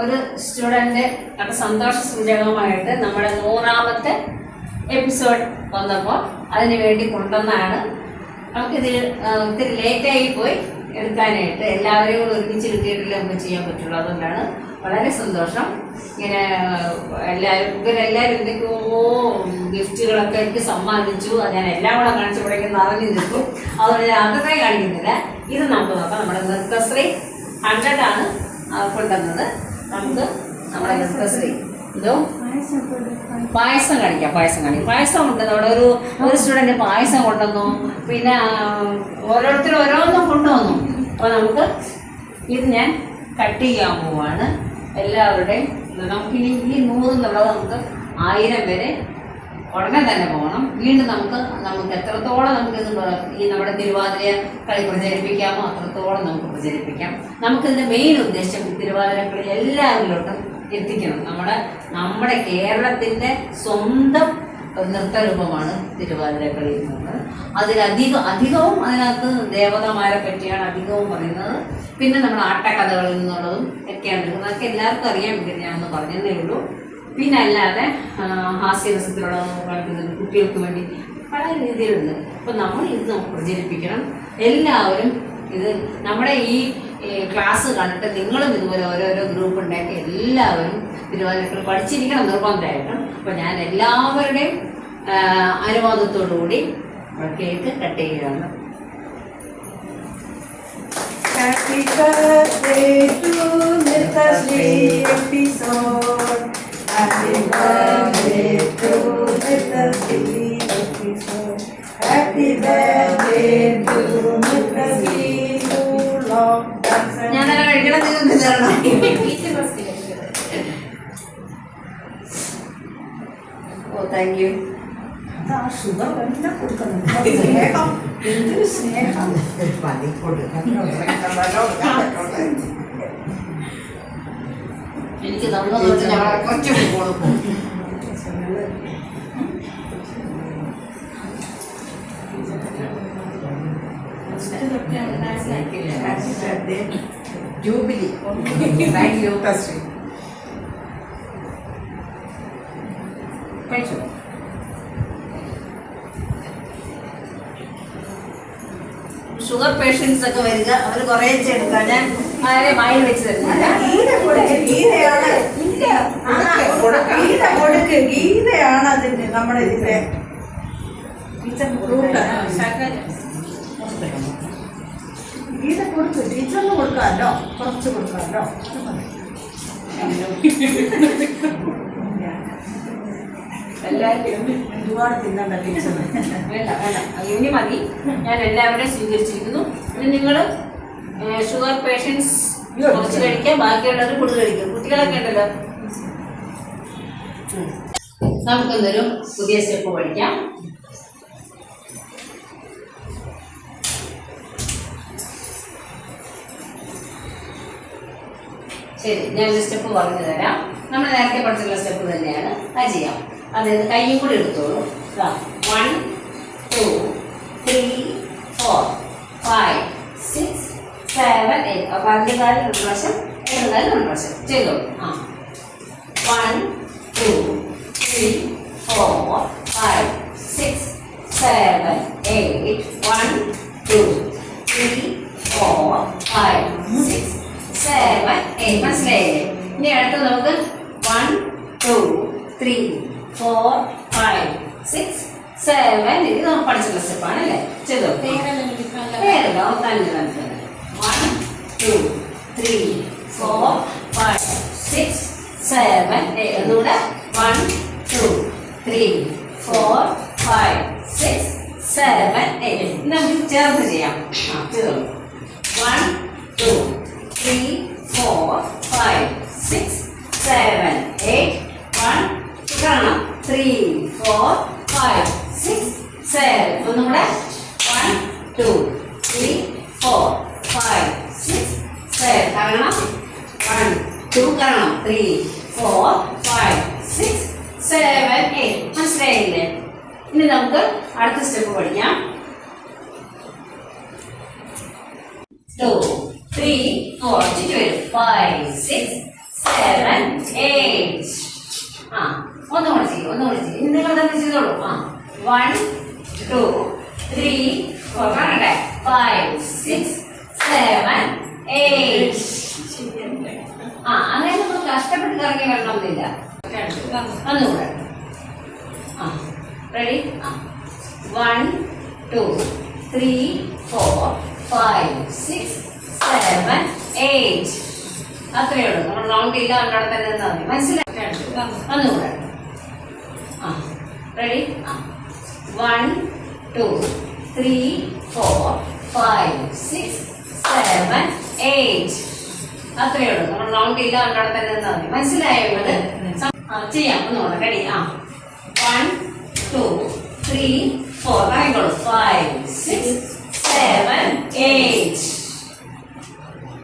ഒരു സ്റ്റുഡന്റ് അവിടെ സന്തോഷ സൂചകമായിട്ട് നമ്മുടെ നൂറാമത്തെ എപ്പിസോഡ് വന്നപ്പോൾ അതിന് വേണ്ടി കൊണ്ടുവന്നാണ്. നമുക്കിത് ഇത്തിരി ലേറ്റായി പോയി എടുക്കാനായിട്ട്. എല്ലാവരെയും കൂടെ ഒരുമിച്ച് കിട്ടിയിട്ടില്ല നമുക്ക് ചെയ്യാൻ പറ്റുള്ളൂ. അതുകൊണ്ടാണ് വളരെ സന്തോഷം. ഇങ്ങനെ എല്ലാവരും ഇവരെല്ലാവരും എന്തൊക്കെയോ ഗിഫ്റ്റുകളൊക്കെ എനിക്ക് സമ്മാനിച്ചു. ഞാൻ എല്ലാം കൂടെ കാണിച്ചു പഠിക്കുന്ന അറിഞ്ഞു നിൽക്കും. അതുകൊണ്ട് ഞാൻ അതൊക്കെ കാണിക്കുന്നില്ല. ഇത് നമുക്ക് നോക്കാം നമ്മുടെ നൃത്തശ്രീ ഹൺഡ്രഡ് ആണ് ആ, കൊണ്ടുവന്നത്. നമുക്ക് നമ്മുടെ നൃത്തശ്രീ ഇതോ? പായസം കാണിക്കാം പായസം കാണിക്കാം. പായസം ഉണ്ട് നമ്മുടെ ഒരു ഒരു സ്റ്റുഡന്റ് പായസം കൊണ്ടുവന്നു. പിന്നെ ഓരോരുത്തർ ഓരോന്നും കൊണ്ടുവന്നു. അപ്പോൾ നമുക്ക് ഇത് ഞാൻ കട്ട് ചെയ്യാൻ പോവാണ്. എല്ലാവരുടെയും നമുക്കിനി ഈ നൂറ് എന്നുള്ളത് നമുക്ക് ആയിരം വരെ ഉടനെ തന്നെ പോകണം. വീണ്ടും നമുക്ക് നമുക്ക് എത്രത്തോളം നമുക്ക് ഈ നമ്മുടെ തിരുവാതിര കളി പ്രചരിപ്പിക്കാമോ അത്രത്തോളം നമുക്ക് പ്രചരിപ്പിക്കാം. നമുക്കിതിന്റെ മെയിൻ ഉദ്ദേശം തിരുവാതിര കളി എല്ലാവരിലോട്ടും എത്തിക്കണം. നമ്മുടെ നമ്മുടെ കേരളത്തിന്റെ സ്വന്തം നൃത്തരൂപമാണ് തിരുവാതിര കളി എന്നുള്ളത് അതിലധികം അധികവും അതിനകത്ത് ദേവതമാരെ പറ്റിയാണ് അധികവും പറയുന്നത്. പിന്നെ നമ്മുടെ ആട്ടക്കഥകളിൽ നിന്നുള്ളതും ഒക്കെയാണ്. അതൊക്കെ എല്ലാവർക്കും വേണ്ടി ഞാനൊന്ന് പറഞ്ഞതേ ഉള്ളൂ. പിന്നെ അല്ലാതെ ഹാസ്യരസത്തിലുള്ള കളിക്കുന്നത് കുട്ടികൾക്ക് വേണ്ടി പല രീതിയിലുണ്ട് അപ്പം നമ്മൾ ഇത് പ്രചരിപ്പിക്കണം എല്ലാവരും ഇത് നമ്മുടെ ഈ ക്ലാസ് കണ്ടിട്ട് നിങ്ങളും ഇതുപോലെ ഓരോരോ ഗ്രൂപ്പ് ഉണ്ടാക്കി എല്ലാവരും തിരുവാതിരക്കൾ പഠിച്ചിരിക്കണം നിർബന്ധമായിട്ടും അപ്പം ഞാൻ എല്ലാവരുടെയും അനുവാദത്തോടു കൂടി കേക്ക് കട്ട് ചെയ്യുകയാണ് Happy birthday to Mr. Sri episode. ഓ താങ്ക് യു സ്നേഹം. എനിക്ക് തന്നത് ഞാൻ കുറച്ച് കൊടുക്കും ജൂബിലി. താങ്ക് യു തശ്രീ കഴിച്ചു? ഷുഗർ പേഷ്യൻസ് ഒക്കെ വരിക അവർ കുറേ എടുക്കാൻ ഞാൻ അവരെ വായിൽ വെച്ച് തരുന്നില്ല. ഗീത കൊടുക്ക് ഗീതയാണ്. അതിന്റെ നമ്മുടെ ഇതിന്റെ ഗീത കൊടുക്ക് ടീച്ചറിന് കൊടുക്കാമല്ലോ. കുറച്ച് കൊടുക്കാമല്ലോ. എല്ലാവരും ഒരുപാട് തിന്നണ്ട ടീച്ചറിന് വേണ്ട വേണ്ട. ഇനി മതി. ഞാൻ എല്ലാവരെയും സ്വീകരിച്ചിരിക്കുന്നു. ഇനി നിങ്ങൾ ഷുഗർ പേഷ്യൻസ് കുറച്ച് കഴിക്കാം ബാക്കിയുള്ളവർ കൂടുതൽ കഴിക്കും. കുട്ടികളൊക്കെ ഉണ്ടല്ലോ. നമുക്കെന്തൊരു പുതിയ സ്റ്റെപ്പ് പഠിക്കാം. ശരി ഞാൻ സ്റ്റെപ്പ് പറഞ്ഞു തരാം നമ്മൾ നേരത്തെ പഠിച്ചിട്ടുള്ള സ്റ്റെപ്പ് തന്നെയാണ്. അത് ചെയ്യാം. അതായത് കൈയും കൂടി എടുത്തോളൂ. One two three four five six seven eight അപ്പോൾ അതിന്റെ കാലം രണ്ട് പ്രാവശ്യം ഇടത് കാലം രണ്ട് പ്രാവശ്യം. ചെയ്തോളൂ ആ. One two three four five six seven eight one two five six seven ഇത് നമ്മൾ പഠിച്ചുള്ള സ്റ്റെപ്പാണ് അല്ലേ? ചെയ്തോ പേരല്ലോ തന്നെ തന്നെ one two three four five six seven ഒന്നുകൂടെ. One two three four five six seven eight നമുക്ക് ചേർത്ത് ചെയ്യാം. ആ ചെയ്തോളൂ one two three four five six seven eight one കാണാം. Three four five six seven ഒന്നും കൂടെ one two three four five six seven കറങ്ങണം one two കറങ്ങണം three four five six seven eight ഇനി നമുക്ക് അടുത്ത സ്റ്റെപ്പ് പഠിക്കാം. ടു ത്രീ ഫോർ ചുറ്റി വരും. Five six seven eight ആ ഒന്നുകൂടെ ചെയ്യും ഒന്നുകൂടെ ചെയ്യും. നിങ്ങൾ തന്നെ ചെയ്തോളൂ. ആ. വൺ ടു ത്രീ ഫോർ കാണട്ടെ? ഫൈവ് സിക്സ് സെവൻ ആ അങ്ങനെ നമ്മൾ കഷ്ടപ്പെട്ട് ഇറങ്ങി വരണമെന്നില്ല ഒന്നുകൂടെ ആ. റെഡി ആ. One two three four five six seven eight അത്രയേ ഉള്ളൂ. നമ്മൾ റൗണ്ട് ഇല്ല അവിടെ തന്നെ നിന്നാൽ മതി. മനസ്സിലാക്കി ഒന്നുകൂടെ ready one two three four five six seven eight അത്രയേ ഉള്ളൂ നമ്മൾ റൗണ്ട് ഇല്ല അവിടെ തന്നെ നിന്നാൽ മതി. മനസ്സിലായോ നിങ്ങൾ ചെയ്യാം. ചെയ്യാം ഒന്നുകൂടെ റെഡി ആ. വൺ ടു ത്രീ ഫോർ ആയിക്കോളൂ. ഫൈവ് സിക്സ് സെവൻ എയ്റ്റ്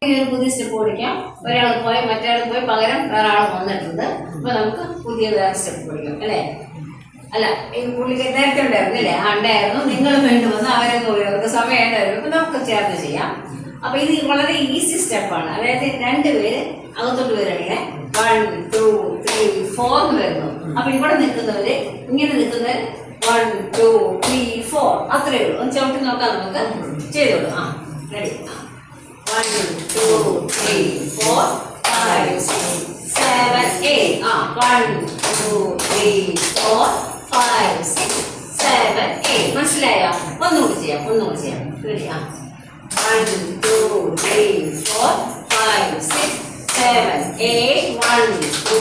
ഒരു പുതിയ സ്റ്റെപ്പ് പഠിക്കാം. ഒരാൾ പോയി മറ്റേ പോയി പകരം വേറെ ആൾ വന്നിട്ടുണ്ട്. അപ്പൊ നമുക്ക് പുതിയ വേറെ സ്റ്റെപ്പ് പഠിക്കാം. അല്ലേ? അല്ല പുള്ളിക്ക് നേരത്തെ ഉണ്ടായിരുന്നു അല്ലേ? ആ ഉണ്ടായിരുന്നു നിങ്ങൾ വേണ്ടി വന്ന് അവരെ നോക്കിയവർക്ക് അപ്പൊ നമുക്ക് ചേർന്ന് ചെയ്യാം. അപ്പൊ ഇത് വളരെ ഈസി സ്റ്റെപ്പാണ് അതായത് രണ്ടുപേര് അകത്തോട്ട് വരികയാണെങ്കിൽ വൺ ടു ത്രീ ഫോർ എന്ന് വരുന്നു. അപ്പൊ ഇവിടെ നിൽക്കുന്നവര് ഇങ്ങനെ നിൽക്കുന്നവർ വൺ ടു ത്രീ ഫോർ അത്രയേ ഉള്ളൂ. ഒന്ന് ചവിട്ടി നോക്കാം നമുക്ക്. ചെയ്തോളൂ ആ ready one two three four five six seven eight ആ one two three three, five, six, seven, eight. മനസ്സിലായോ? ഒന്നുകൂടി ചെയ്യാം ഒന്നുകൂടി ചെയ്യാം? ആ. One two three four five six seven eight one two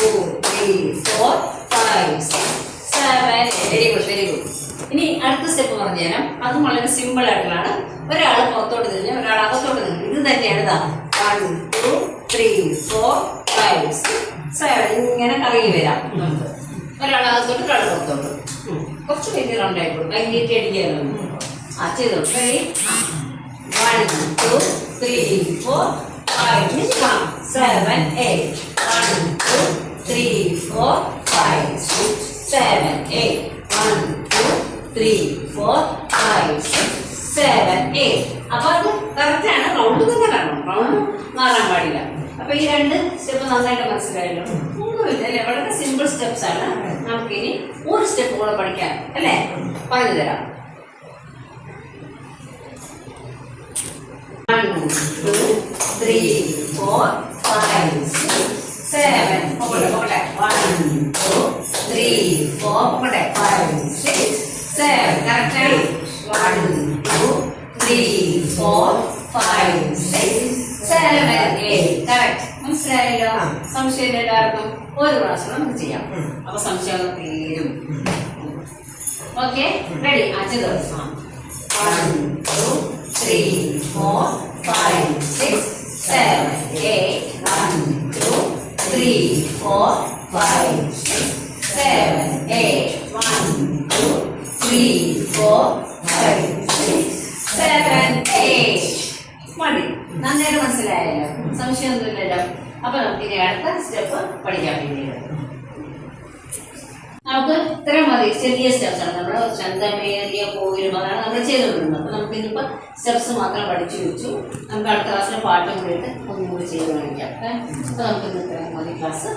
three four five six seven very good very good ഇനി അടുത്ത step പറഞ്ഞുതരാം. അതും വളരെ സിമ്പിൾ ആയിട്ടുള്ളതാണ്. ഒരാൾ പുറത്തോട്ട് തിരിഞ്ഞ് ഒരാൾ അകത്തോട്ട് തിരിഞ്ഞു. ഇത് തന്നെയാണ് ഇതാ. One two three four five six seven ഇങ്ങനെ കറങ്ങി വരാം. നമുക്ക് ഒരാൾ അകത്തോട്ട് പുറത്തോട്ട്. കുറച്ച് വലിയ റൗണ്ട് ആയിക്കോട്ടെ കൈ ആ ചെയ്തോ. One two three four five seven eight one two three four five six seven eight one two three four five six seven eight അപ്പൊ അത് കറക്റ്റ് ആണ്. റൗണ്ട് തന്നെ കാണണം. റൗണ്ട് മാറാൻ പാടില്ല. അപ്പൊ ഈ രണ്ട് സ്റ്റെപ്പ് നന്നായിട്ട് മനസ്സിലായല്ലോ. ഒന്നുമില്ല അല്ലെ? വളരെ സിമ്പിൾ സ്റ്റെപ്സ് ആണ്. നമുക്കിനി ഒരു സ്റ്റെപ്പ് കൂടെ പഠിക്കാം അല്ലേ? പറഞ്ഞു തരാം. Seven. Correct ആണ്? One, two, three, four, five, eight. Correct. മനസ്സിലായല്ലോ? സംശയം എല്ലാവർക്കും. ഒരു പ്രാവശ്യം നമുക്ക് ചെയ്യാം. അപ്പൊ സംശയം തീരും. ഓക്കെ റെഡി അഞ്ച് ദിവസം. One two three four five six seven eight one two three four five six seven eight one two three four five six seven eight മതി നന്നായിട്ട് മനസ്സിലായല്ലോ. സംശയമൊന്നുമില്ലല്ലോ അപ്പൊ നമുക്ക് ഇനി അടുത്ത സ്റ്റെപ്പ് പഠിക്കാൻ വേണ്ടിയിട്ട് നമുക്ക് ഇത്ര മതി. ചെറിയ സ്റ്റെപ്സ് ആണ്. നമ്മൾ ചന്തമേറിയ പോയിരും അതാണ് നമ്മൾ ചെയ്തുകൊണ്ടിരുന്നത്. അപ്പൊ നമുക്ക് ഇന്നിപ്പോ സ്റ്റെപ്സ് മാത്രം പഠിച്ചു വെച്ചു. നമുക്ക് അടുത്ത ക്ലാസ്സിൽ പാട്ടും കൂടിയിട്ട് ഒന്നും കൂടി ചെയ്ത് കാണിക്കാം. അപ്പൊ നമുക്ക് ഇന്ന് ഇത്രയും മതി. ക്ലാസ്